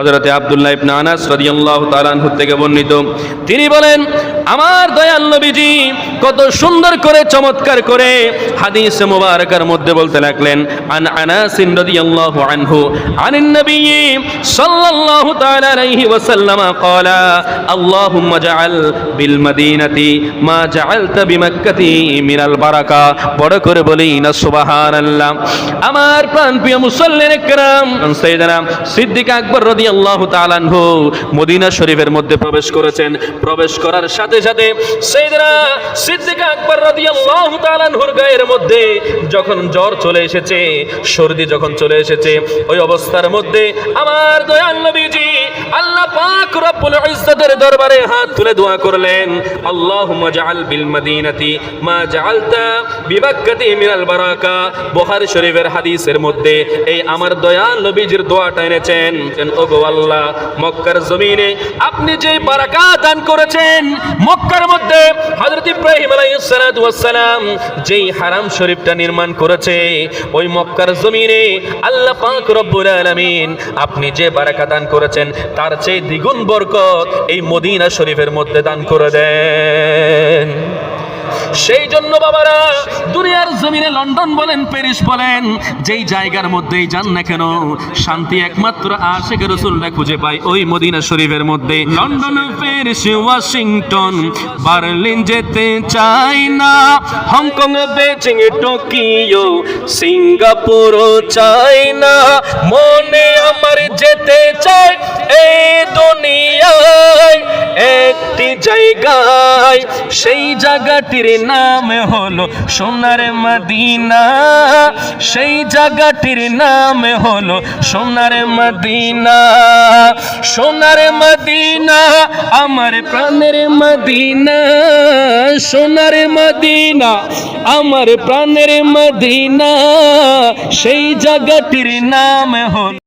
হযরতে আবদুল্লাহ ইবনা আনাস রাদিয়াল্লাহু তাআলা থেকে বর্ণিত। তিনি বলেন আমার দয়াল নবীজি কত সুন্দর করে চমৎকার করে হাদিস মুবারকার মধ্যে বলতে লাগলেন আন আনাস রাদিয়াল্লাহু আনহু আনিন নবী সাল্লাল্লাহু তাআলা আলাইহি ওয়াসাল্লাম قال اللهم اجعل بالمدينه ما جعلت بمكه من البركه বড় করে বলি না সুবহানাল্লাহ আমার প্রাণ প্রিয় মুসল্লিন একরাম সাইয়েদনা সিদ্দিক আকবর রাদিয়াল্লাহু তাআলা আনহু মদিনা শরীফের মধ্যে প্রবেশ করেছেন প্রবেশ করার সাথে সাথে সাইয়েদনা সিদ্দিক আকবর রাদিয়াল্লাহু তাআলা নূর গায়ের মধ্যে যখন জ্বর চলে এসেছে, সর্দি যখন চলে এসেছে, ওই অবস্থার মধ্যে আমার দয়াল নবীজি আল্লাহ রব্বুল ইজ্জতের দরবারে হাত তুলে দোয়া করলেন, আল্লাহুম্মা জাআল বিল মদিনাতি মা জাআলতা বিমাক্কাতি মিনাল বারাকা। বুখারী শরীফের হাদিসের মধ্যে এই আমার দয়াল নবীজির দোয়াটা এনেছেন ওগো আল্লাহ, মক্কার জমিনে আপনি যে বারাকা দান করেছেন, মক্কার মধ্যে হযরত ইব্রাহিম আলাইহিস সালাতু ওয়াস সালাম যেই হারাম শরীফটা নির্মাণ করেছে, ওই মক্কার জমিনে আল্লাহ পাক রব্বুল আলামিন আপনি যে বারাকা দান করেছেন, তার চেয়ে দ্বিগুণ বরকত এই মদিনা শরীফের মধ্যে দান করে দেন। সেই জন্য বাবারা, দুনিয়ার জমিনে লন্ডন বলেন, প্যারিস বলেন, যেই জায়গার মধ্যেই যান না কেন, শান্তি একমাত্র আশেখ রসুলরা খুঁজে পায় ওই মদিনা শরীফের মধ্যে। লন্ডন, প্যারিস, ওয়াশিংটন, বার্লিন যেতে চাই না, হংকং, বেজিং, টোকিও, সিঙ্গাপুর চাই না, মনে আমার যেতে চাই এই একটি জায়গায় সেই জায়গাটির নাম হলো সোনার মদিনা। সেই জায়গাটির নাম হলো সোনার মদিনা। সোনার মদিনা, আমার প্রাণের মদিনা। সোনার মদিনা, আমার প্রাণের মদিনা। সেই জায়গাটির নাম হলো